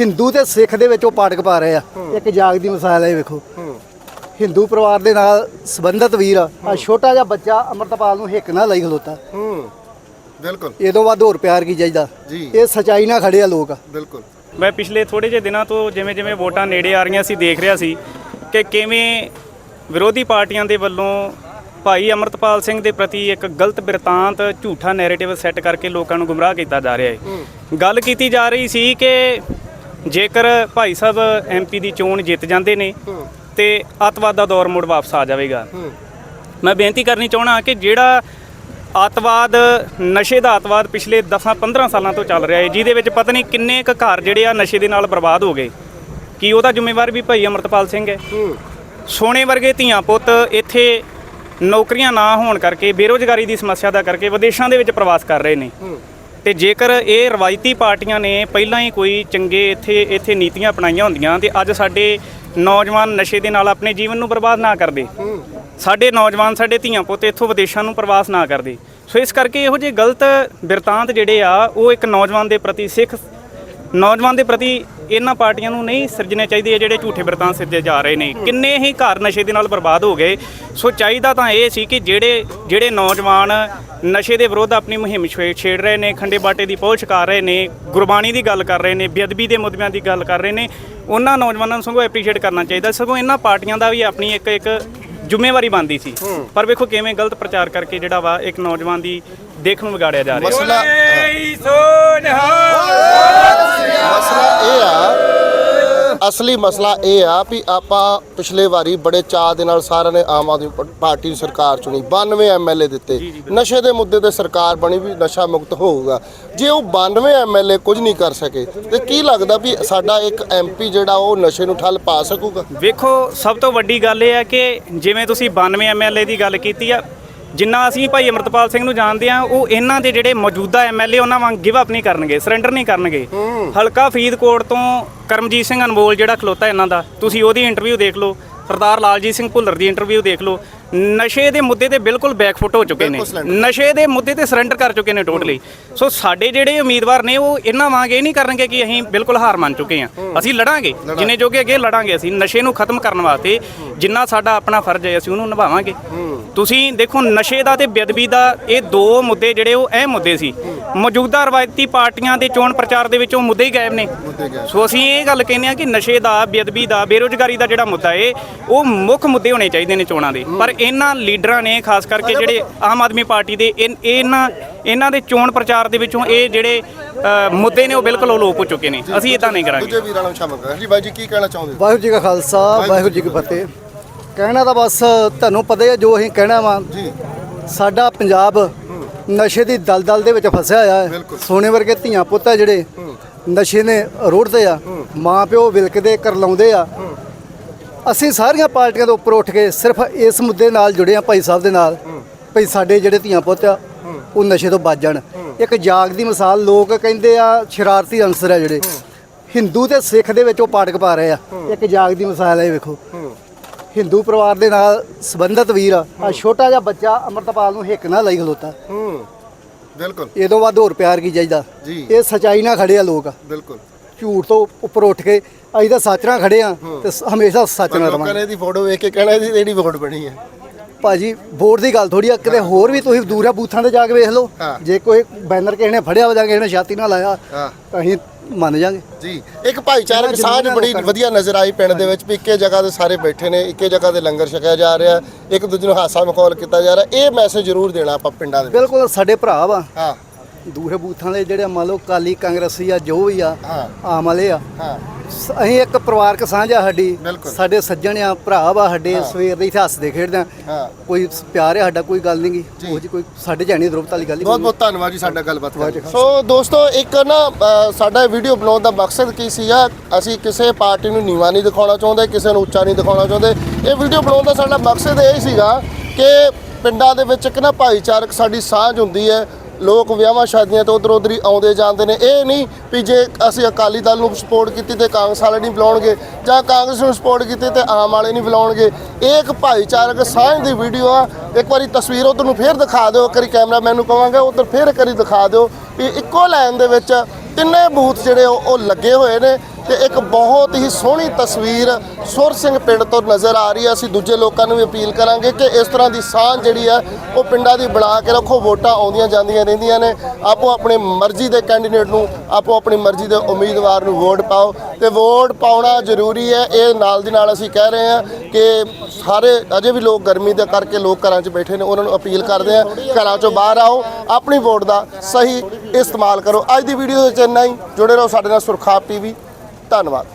ਹਿੰਦੂ ਤੇ ਸਿੱਖ ਦੇ ਵਿੱਚ ਉਹ ਪਾਟਕ ਪਾ ਰਹੇ ਆ। ਇੱਕ ਜਾਗ ਦੀ ਮਿਸਾਲ ਹੈ ਇਹ ਵੇਖੋ। ਹੂੰ। ਹਿੰਦੂ ਪਰਿਵਾਰ ਦੇ ਨਾਲ ਸੰਬੰਧਿਤ ਵੀਰ ਆ। ਛੋਟਾ ਜਿਹਾ ਬੱਚਾ ਅਮਰਤਪਾਲ ਨੂੰ ਹਿੱਕ ਨਾਲ ਲਈ ਖਲੋਤਾ। ਹੂੰ। ਬਿਲਕੁਲ। ਇਹਦੋਂ ਬਾਅਦ ਹੋਰ ਪਿਆਰ ਕੀ ਚਾਹੀਦਾ? ਜੀ। ਇਹ ਸਚਾਈ ਨਾਲ ਖੜੇ ਆ ਲੋਕ। ਬਿਲਕੁਲ। ਮੈਂ ਪਿਛਲੇ ਥੋੜੇ ਜਿਹੇ ਦਿਨਾਂ ਤੋਂ ਜਿਵੇਂ ਜਿਵੇਂ ਵੋਟਾਂ ਨੇੜੇ ਆ ਰਹੀਆਂ ਸੀ ਦੇਖ ਰਿਹਾ ਸੀ ਕਿ ਕਿਵੇਂ ਵਿਰੋਧੀ ਪਾਰਟੀਆਂ ਦੇ ਵੱਲੋਂ ਭਾਈ ਅਮਰਤਪਾਲ ਸਿੰਘ ਦੇ ਪ੍ਰਤੀ ਇੱਕ ਗਲਤ ਬਿਰਤਾਂਤ ਝੂਠਾ ਨੈਰੇਟਿਵ ਸੈੱਟ ਕਰਕੇ ਲੋਕਾਂ ਨੂੰ ਗੁੰਮਰਾਹ ਕੀਤਾ ਜਾ ਰਿਹਾ ਹੈ। ਗੱਲ ਕੀਤੀ ਜਾ ਰਹੀ ਸੀ ਕਿ ਜੇਕਰ ਭਾਈ ਸਾਹਿਬ ਐਮਪੀ ਦੀ ਚੋਣ ਜਿੱਤ ਜਾਂਦੇ ਨੇ ਤੇ ਅੱਤਵਾਦ ਦਾ ਦੌਰ ਮੁੜ ਵਾਪਸ ਆ ਜਾਵੇਗਾ। ਮੈਂ ਬੇਨਤੀ ਕਰਨੀ ਚਾਹਣਾ ਕਿ ਜਿਹੜਾ ਅੱਤਵਾਦ ਨਸ਼ੇ ਦਾ ਅੱਤਵਾਦ ਪਿਛਲੇ 10-15 ਸਾਲਾਂ ਤੋਂ ਚੱਲ ਰਿਹਾ ਹੈ ਜਿਹਦੇ ਵਿੱਚ ਪਤਾ ਨਹੀਂ ਕਿੰਨੇ ਕੁ ਘਰ ਜਿਹੜੇ ਆ ਨਸ਼ੇ ਦੇ ਨਾਲ ਬਰਬਾਦ ਹੋ ਗਏ। ਕੀ ਉਹਦਾ ਜ਼ਿੰਮੇਵਾਰ ਵੀ ਭਾਈ ਅਮਰਤਪਾਲ ਸਿੰਘ ਹੈ? ਸੋਨੇ ਵਰਗੇ ਧੀਆਂ ਪੁੱਤ ਇੱਥੇ ਨੌਕਰੀਆਂ ਨਾ ਹੋਣ ਕਰਕੇ ਬੇਰੋਜ਼ਗਾਰੀ ਦੀ ਸਮੱਸਿਆ ਦਾ ਕਰਕੇ ਵਿਦੇਸ਼ਾਂ ਦੇ ਵਿੱਚ ਪ੍ਰਵਾਸ ਕਰ ਰਹੇ ਨੇ। ਤੇ ਜੇਕਰ ਇਹ ਰਵਾਇਤੀ ਪਾਰਟੀਆਂ ਨੇ ਪਹਿਲਾਂ ਹੀ ਕੋਈ ਚੰਗੇ ਇੱਥੇ ਇੱਥੇ ਨੀਤੀਆਂ ਅਪਣਾਈਆਂ ਹੁੰਦੀਆਂ ਤੇ ਅੱਜ ਸਾਡੇ ਨੌਜਵਾਨ ਨਸ਼ੇ ਦੇ ਨਾਲ ਆਪਣੇ ਜੀਵਨ ਨੂੰ ਬਰਬਾਦ ਨਾ ਕਰਦੇ। ਸਾਡੇ ਨੌਜਵਾਨ, ਸਾਡੇ ਧੀਆਂ ਪੁੱਤ ਇੱਥੋਂ ਵਿਦੇਸ਼ਾਂ ਨੂੰ ਪ੍ਰਵਾਸ ਨਾ ਕਰਦੇ। ਸੋ ਇਸ ਕਰਕੇ ਇਹੋ ਜਿਹੇ ਗਲਤ ਬਿਰਤਾਂਤ ਜਿਹੜੇ ਆ, ਉਹ ਇੱਕ ਨੌਜਵਾਨ ਦੇ ਪ੍ਰਤੀ ਸਿੱਖ, ਨੌਜਵਾਨ ਦੇ ਪ੍ਰਤੀ ਇਹਨਾਂ ਪਾਰਟੀਆਂ ਨੂੰ ਨਹੀਂ ਸਿਰਜਣੇ ਚਾਹੀਦੇ ਜਿਹੜੇ ਝੂਠੇ ਬਿਰਤਾਂਤ ਸਿੱਧੇ ਜਾ ਰਹੇ ਨੇ। ਕਿੰਨੇ ਹੀ ਘਰ ਨਸ਼ੇ ਦੇ ਨਾਲ ਬਰਬਾਦ ਹੋ ਗਏ। ਸੋ ਚਾਹੀਦਾ ਤਾਂ ਇਹ ਸੀ ਕਿ ਜਿਹੜੇ ਜਿਹੜੇ ਨੌਜਵਾਨ ਨਸ਼ੇ ਦੇ ਵਿਰੁੱਧ ਆਪਣੀ ਮੁਹਿੰਮ ਛੇੜ ਰਹੇ ਨੇ ਖੰਡੇ ਬਾਟੇ ਦੀ ਪਹੁੰਚ ਕਰ ਰਹੇ ਨੇ ਗੁਰਬਾਣੀ ਦੀ ਗੱਲ ਕਰ ਰਹੇ ਨੇ ਬੇਅਦਬੀ ਦੇ ਮੁੱਦਿਆਂ ਦੀ ਗੱਲ ਕਰ ਰਹੇ ਨੇ ਉਹਨਾਂ ਨੌਜਵਾਨਾਂ ਨੂੰ ਸਗੋਂ ਐਪਰੀਸ਼ੀਏਟ ਕਰਨਾ ਚਾਹੀਦਾ। ਸਗੋਂ ਇਹਨਾਂ ਪਾਰਟੀਆਂ ਦਾ ਵੀ ਆਪਣੀ ਇੱਕ ਇੱਕ ਜ਼ਿੰਮੇਵਾਰੀ ਬਣਦੀ ਸੀ। ਪਰ ਵੇਖੋ ਕਿਵੇਂ ਗਲਤ ਪ੍ਰਚਾਰ ਕਰਕੇ ਜਿਹੜਾ ਵਾ ਇੱਕ ਨੌਜਵਾਨ ਦੀ ਦੇਖ ਨੂੰ ਵਿਗਾੜਿਆ ਜਾ ਰਿਹਾ। ਮਸਲਾ ਅਸਲੀ ਮਸਲਾ ਇਹ ਆ ਵੀ ਆਪਾਂ ਪਿਛਲੇ ਵਾਰੀ ਬੜੇ ਚਾਅ ਦੇ ਨਾਲ ਸਾਰਿਆਂ ਨੇ ਆਮ ਆਦਮੀ ਪਾਰਟੀ ਸਰਕਾਰ ਚੁਣੀ। 92 ਐਮਐਲਏ ਦਿੱਤੇ। ਨਸ਼ੇ ਦੇ ਮੁੱਦੇ ਤੇ ਸਰਕਾਰ ਬਣੀ ਵੀ ਨਸ਼ਾ ਮੁਕਤ ਹੋਊਗਾ। ਜੇ ਉਹ 92 ਐਮਐਲਏ ਕੁਝ ਨਹੀਂ ਕਰ ਸਕੇ ਤੇ ਕੀ ਲੱਗਦਾ ਵੀ ਸਾਡਾ ਇੱਕ ਐਮਪੀ ਜਿਹੜਾ ਉਹ ਨਸ਼ੇ ਨੂੰ ਠੱਲ ਪਾ ਸਕੂਗਾ? ਵੇਖੋ ਸਭ ਤੋਂ ਵੱਡੀ ਗੱਲ ਇਹ ਹੈ ਕਿ ਜਿਵੇਂ ਤੁਸੀਂ 92 ਐਮਐਲਏ ਦੀ ਗੱਲ ਕੀਤੀ ਆ ਜਿੰਨਾ ਅਸੀਂ ਭਾਈ ਅਮਰਤਪਾਲ ਸਿੰਘ ਨੂੰ ਜਾਣਦੇ ਆ ਉਹ ਇਹਨਾਂ ਦੇ ਜਿਹੜੇ ਮੌਜੂਦਾ ਐਮਐਲਏ ਉਹਨਾਂ ਵਾਂਗ ਗਿਵ ਅਪ ਨਹੀਂ ਕਰਨਗੇ ਸਰੈਂਡਰ ਨਹੀਂ ਕਰਨਗੇ। ਹਲਕਾ ਫਰੀਦਕੋਟ ਤੋਂ ਕਰਮਜੀਤ ਸਿੰਘ ਅਨਮੋਲ ਜਿਹੜਾ ਖਲੋਤਾ ਇਹਨਾਂ ਦਾ ਤੁਸੀਂ ਉਹਦੀ ਇੰਟਰਵਿਊ ਦੇਖ ਲਓ। ਸਰਦਾਰ ਲਾਲਜੀਤ ਸਿੰਘ ਭੁੱਲਰ ਦੀ ਇੰਟਰਵਿਊ ਦੇਖ ਲਓ। ਨਸ਼ੇ ਦੇ ਮੁੱਦੇ ਤੇ ਬਿਲਕੁਲ ਬੈਕਫੁੱਟ ਹੋ ਚੁੱਕੇ ਨੇ। ਨਸ਼ੇ ਦੇ ਮੁੱਦੇ ਤੇ ਸਰੈਂਡਰ ਕਰ ਚੁੱਕੇ ਨੇ ਟੋਟਲੀ ਸੋ ਸਾਡੇ ਜਿਹੜੇ ਉਮੀਦਵਾਰ ਨੇ ਉਹ ਇਹਨਾਂ ਵਾਂਗ ਇਹ ਨਹੀਂ ਕਰਨਗੇ ਕਿ ਅਸੀਂ ਬਿਲਕੁਲ ਹਾਰ ਮੰਨ ਚੁੱਕੇ ਹਾਂ। ਅਸੀਂ ਲੜਾਂਗੇ। ਜਿੰਨੇ ਜੋਗੇ ਅੱਗੇ ਲੜਾਂਗੇ ਅਸੀਂ। ਨਸ਼ੇ ਨੂੰ ਖਤਮ ਕਰਨ ਵਾਸਤੇ ਜਿੰਨਾ ਸਾਡਾ ਆਪਣਾ ਫਰਜ਼ ਹੈ ਅਸੀਂ ਉਹਨੂੰ ਨਿਭਾਵਾਂਗੇ। ਤੁਸੀਂ ਦੇਖੋ ਨਸ਼ੇ ਦਾ ਤੇ ਬੇਅਦਬੀ ਦਾ ਇਹ ਦੋ ਮੁੱਦੇ ਜਿਹੜੇ ਉਹ ਅਹਿਮ ਮੁੱਦੇ ਸੀ। ਮੌਜੂਦਾ ਰਵਾਇਤੀ ਪਾਰਟੀਆਂ ਦੇ ਚੋਣ ਪ੍ਰਚਾਰ ਦੇ ਵਿੱਚ ਉਹ ਮੁੱਦੇ ਹੀ ਗਾਇਬ ਨੇ। ਸੋ ਅਸੀਂ ਇਹ ਗੱਲ ਕਹਿੰਦੇ ਆ ਕਿ ਨਸ਼ੇ ਦਾ ਬੇਅਦਬੀ ਦਾ ਬੇਰੋਜ਼ਗਾਰੀ ਦਾ ਜਿਹੜਾ ਮੁੱਦਾ ਏ ਉਹ ਮੁੱਖ ਮੁੱਦੇ ਹੋਣੇ ਚਾਹੀਦੇ ਨੇ ਚੋਣਾਂ ਦੇ। ਪਰ ਇਹਨਾਂ ਲੀਡਰਾਂ ਨੇ ਖਾਸ ਕਰਕੇ ਜਿਹੜੇ ਆਮ ਆਦਮੀ ਪਾਰਟੀ ਦੇ ਇਨ- ਇਹਨਾਂ ਇਹਨਾਂ ਦੇ ਚੋਣ ਪ੍ਰਚਾਰ ਦੇ ਵਿੱਚੋਂ ਇਹ ਜਿਹੜੇ ਅ, ਮੁੱਦੇ ਨੇ ਉਹ ਬਿਲਕੁਲ ਅਲੋਪ ਹੋ ਚੁੱਕੇ ਨੇ। ਅਸੀਂ ਇਦਾਂ ਨਹੀਂ ਕਰਾਂਗੇ। ਦੂਜੇ ਵੀਰਾਂ ਨੂੰ ਸ਼ਾਮਲ ਕਰਾਂ ਜੀ ਬਾਈ ਜੀ ਕੀ ਕਹਿਣਾ ਚਾਹੁੰਦੇ ਵਾਹਿਗੁਰੂ ਜੀ ਕਾ ਖਾਲਸਾ ਵਾਹਿਗੁਰੂ ਜੀ ਕੀ ਫਤਿਹ। ਕਹਿਣਾ ਤਾਂ ਬਸ ਤੁਹਾਨੂੰ ਪਤਾ ਹੀ ਹੈ ਜੋ ਅਸੀਂ ਕਹਿਣਾ ਵਾ। ਜੀ। ਸਾਡਾ ਪੰਜਾਬ ਨਸ਼ੇ ਦੀ ਦਲਦਲ ਦੇ ਵਿੱਚ ਫਸਿਆ ਹੋਇਆ ਹੈ। ਬਿਲਕੁਲ। ਸੋਨੇ ਵਰਗੇ ਧੀਆਂ ਪੁੱਤ ਆ ਜਿਹੜੇ ਨਸ਼ੇ ਨੇ ਰੋੜਦੇ ਆ। ਮਾਂ ਪਿਓ ਵਿਲਕਦੇ ਕਰਲਾਉਂਦੇ ਆ। ਅਸੀਂ ਸਾਰੀਆਂ ਪਾਰਟੀਆਂ ਦੇ ਉੱਪਰ ਉੱਠ ਕੇ ਸਿਰਫ ਇਸ ਮੁੱਦੇ ਨਾਲ ਜੁੜੇ ਆ ਭਾਈ ਸਾਹਿਬ ਦੇ ਨਾਲ ਭਈ ਸਾਡੇ ਜਿਹੜੇ ਧੀਆਂ ਪੁੱਤ ਆ ਉਹ ਨਸ਼ੇ ਤੋਂ ਬਚ ਜਾਣ। ਇੱਕ ਜਾਗ ਦੀ ਮਿਸਾਲ ਲੋਕ ਕਹਿੰਦੇ ਆ ਸ਼ਰਾਰਤੀ ਅਨਸਰ ਆ ਜਿਹੜੇ। ਹਿੰਦੂ ਤੇ ਸਿੱਖ ਦੇ ਵਿੱਚ ਉਹ ਪਾਟਕ ਪਾ ਰਹੇ ਆ। ਇੱਕ ਜਾਗ ਦੀ ਮਿਸਾਲ ਹੈ ਇਹ ਵੇਖੋ। ਹਿੰਦੂ ਪਰਿਵਾਰ ਦੇ ਨਾਲ ਸੰਬੰਧਿਤ ਵੀਰ ਆ ਛੋਟਾ ਜਿਹਾ ਬੱਚਾ ਅਮਰਤਪਾਲ ਨੂੰ ਹਿੱਕ ਨਾਲ ਲਈ ਖਲੋਤਾ। ਬਿਲਕੁਲ। ਇਹਦੋਂ ਬਾਅਦ ਹੋਰ ਪਿਆਰ ਕੀ ਚਾਹੀਦਾ? ਜੀ। ਇਹ ਸਚਾਈ ਨਾਲ ਖੜੇ ਆ ਲੋਕ। ਬਿਲਕੁਲ। ਝੂਠ ਤੋਂ ਉੱਪਰ ਉੱਠ ਕੇ ਅਸੀਂ ਤਾਂ ਸੱਚ ਨਾਲ ਖੜੇ ਆ ਤੇ ਸ- ਹਮੇਸ਼ਾ ਸੱਚ ਨਾਲ ਲੋਕਾਂ ਨੇ ਰਵਾਂਗੇ ਇਹਦੀ ਫੋਟੋ ਵੇਖ ਕੇ ਕਹਿਣਾ ਇਹਦੀ ਕਿਹੜੀ ਵੋਟ ਬਣੀ ਹੈ? ਭਾਜੀ ਵੋਟ ਦੀ ਗੱਲ ਥੋੜੀ ਆ ਕਿਤੇ ਹੋਰ ਵੀ ਤੁਸੀਂ ਦੂਰਾ ਬੂਥਾਂ ਤੇ ਜਾ ਕੇ ਵੇਖ ਲਓ। ਹਾਂ। ਜੇ ਕੋਈ ਬੈਨਰ ਕਿਸੇ ਨੇ ਫੜਿਆ ਹੋ ਜਾਂ ਕਿਸੇ ਨੇ ਛਾਤੀ ਨਾਲ ਲਾਇਆ ਹਾਂ। ਤਾਂ ਅਸੀਂ ਮੰਨ ਜਾਾਂਗੇ। ਜੀ ਇੱਕ ਭਾਈਚਾਰਕ ਸਾਂਝ ਬੜੀ। ਵਧੀਆ ਨਜ਼ਰ ਆਈ ਪਿੰਡ ਦੇ ਵਿੱਚ ਵੀ ਇੱਕੇ ਜਗ੍ਹਾ ਤੇ ਸਾਰੇ ਬੈਠੇ ਨੇ ਇੱਕੇ ਜਗ੍ਹਾ ਤੇ ਲੰਗਰ ਛਕਿਆ ਜਾ ਰਿਹਾ ਇੱਕ ਦੂਜੇ ਨੂੰ ਹਾਸਾ ਮਖੌਲ ਕੀਤਾ ਜਾ ਰਿਹਾ ਇਹ ਮੈਸੇਜ ਜ਼ਰੂਰ ਦੇਣਾ ਆਪਾਂ ਪਿੰਡਾਂ ਦੇ ਵਿੱਚ। ਬਿਲਕੁਲ ਸਾਡੇ ਭਰਾ ਵਾ। ਹਾਂ। ਦੂਰੇ ਬੂਥਾਂ ਦੇ ਜਿਹੜੇ ਮੰਨ ਲਓ ਕਾਲੀ ਕਾਂਗਰਸੀ ਆ ਜੋ ਵੀ ਆ ਹਾਂ। ਆਮ ਵਾਲੇ ਆ ਹਾਂ। ਸ- ਅਸੀਂ ਇੱਕ ਪਰਿਵਾਰਕ ਸਾਂਝ ਆ ਸਾਡੀ। ਬਿਲਕੁਲ। ਸਾਡੇ ਸੱਜਣ ਆ ਭਰਾ ਵਾ ਸਾਡੇ ਸਵੇਰ ਦੇ ਇੱਥੇ ਹੱਸਦੇ ਖੇਡਦੇ ਆ। ਹਾਂ। ਕੋਈ ਸ- ਪਿਆਰ ਹੈ ਸਾਡਾ ਕੋਈ ਗੱਲ ਨਹੀਂ ਗੀ। ਉਹ ਜੀ ਕੋਈ ਸਾਡੇ ਜਾਣੀ ਦਰੁਪਤ ਵਾਲੀ ਗੱਲ ਹੀ ਬਹੁਤ ਬਹੁਤ ਧੰਨਵਾਦ ਜੀ ਸਾਡਾ ਗੱਲਬਾਤ ਕਰਨ ਲਈ। ਸੋ ਦੋਸਤੋ ਇੱਕ ਨਾ ਅ, ਸਾਡਾ ਵੀਡੀਓ ਬਣਾਉਣ ਦਾ ਮਕਸਦ ਕੀ ਸੀਗਾ ਅਸੀਂ ਕਿਸੇ ਪਾਰਟੀ ਨੂੰ ਨੀਵਾਂ ਨਹੀਂ ਦਿਖਾਉਣਾ ਚਾਹੁੰਦੇ ਕਿਸੇ ਨੂੰ ਉੱਚਾ ਨਹੀਂ ਦਿਖਾਉਣਾ ਚਾਹੁੰਦੇ। ਇਹ ਵੀਡੀਓ ਬਣਾਉਣ ਦਾ ਸਾਡਾ ਮਕਸਦ ਇਹ ਸੀਗਾ ਕਿ ਪਿੰਡਾਂ ਦੇ ਵਿੱਚ ਇੱਕ ਨਾ ਭਾਈਚਾਰਕ ਸਾਡੀ ਸਾਂਝ ਹੁੰਦੀ ਹੈ। ਲੋਕ ਵਿਆਹਾਂ ਸ਼ਾਦੀਆਂ ਤੋਂ ਉਧਰ ਉਧਰ ਹੀ ਆਉਂਦੇ ਜਾਂਦੇ ਨੇ। ਇਹ ਨਹੀਂ ਵੀ ਜੇ ਅਸੀਂ ਅਕਾਲੀ ਦਲ ਨੂੰ ਸਪੋਰਟ ਕੀਤੀ ਤੇ ਕਾਂਗਰਸ ਵਾਲੇ ਨਹੀਂ ਬੁਲਾਉਣਗੇ ਜਾਂ ਕਾਂਗਰਸ ਨੂੰ ਸਪੋਰਟ ਕੀਤੀ ਤੇ ਆਮ ਵਾਲੇ ਨਹੀਂ ਬੁਲਾਉਣਗੇ। ਇਹ ਇੱਕ ਭਾਈਚਾਰਕ ਸਾਂਝ ਦੀ ਵੀਡੀਓ ਆ। ਇੱਕ ਵਾਰੀ ਤਸਵੀਰ ਉਧਰ ਨੂੰ ਫੇਰ ਦਿਖਾ ਦਿਓ। ਕਰੀ ਕੈਮਰਾਮੈਨ ਨੂੰ ਕਵਾਂਗਾ, ਉਧਰ ਫੇਰ ਕਰੀ ਦਿਖਾ ਦਿਓ ਵੀ ਇੱਕੋ ਲਾਈਨ ਦੇ ਵਿੱਚ ਤਿੰਨੇ ਬੂਥ ਜਿਹੜੇ ਉਹ ਲੱਗੇ ਹੋਏ ਨੇ। ਤੇ ਇੱਕ ਬਹੁਤ ਹੀ ਸੋਹਣੀ ਤਸਵੀਰ ਸੁਰ ਸਿੰਘ ਪਿੰਡ ਤੋਂ ਨਜ਼ਰ ਆ ਰਹੀ ਹੈ। ਅਸੀਂ ਦੂਜੇ ਲੋਕਾਂ ਨੂੰ ਵੀ ਅਪੀਲ ਕਰਾਂਗੇ ਕਿ ਇਸ ਤਰ੍ਹਾਂ ਦੀ ਸਾਂਝ ਜਿਹੜੀ ਹੈ, ਉਹ ਪਿੰਡਾਂ ਦੀ ਬਣਾ ਕੇ ਰੱਖੋ। ਵੋਟਾਂ ਆਉਂਦੀਆਂ ਜਾਂਦੀਆਂ ਰਹਿੰਦੀਆਂ ਨੇ। ਆਪੋ ਆਪਣੇ ਮਰਜ਼ੀ ਦੇ ਕੈਂਡੀਡੇਟ ਨੂੰ, ਆਪੋ ਆਪਣੀ ਮਰਜ਼ੀ ਦੇ ਉਮੀਦਵਾਰ ਨੂੰ ਵੋਟ ਪਾਓ। ਤੇ ਵੋਟ ਪਾਉਣਾ ਜ਼ਰੂਰੀ ਹੈ। ਇਹ ਨਾਲ ਦੀ ਨਾਲ ਅਸੀਂ ਕਹਿ ਰਹੇ ਹਾਂ ਕਿ ਸਾਰੇ ਅਜੇ ਵੀ ਲੋਕ ਗਰਮੀ ਦੇ ਕਰਕੇ ਲੋਕ ਘਰਾਂ 'ਚ ਬੈਠੇ ਨੇ। ਉਹਨਾਂ ਨੂੰ ਅਪੀਲ ਕਰਦੇ ਆ ਘਰਾਂ 'ਚੋਂ ਬਾਹਰ ਆਓ, ਆਪਣੀ ਵੋਟ ਦਾ ਸਹੀ ਇਸਤੇਮਾਲ ਕਰੋ। ਅੱਜ ਦੀ ਵੀਡੀਓ ਵਿੱਚ ਇੰਨਾ ਹੀ। ਜੁੜੇ ਰਹੋ ਸਾਡੇ ਨਾਲ ਸੁਰਖਾਪ ਟੀਵੀ। ਧੰਨਵਾਦ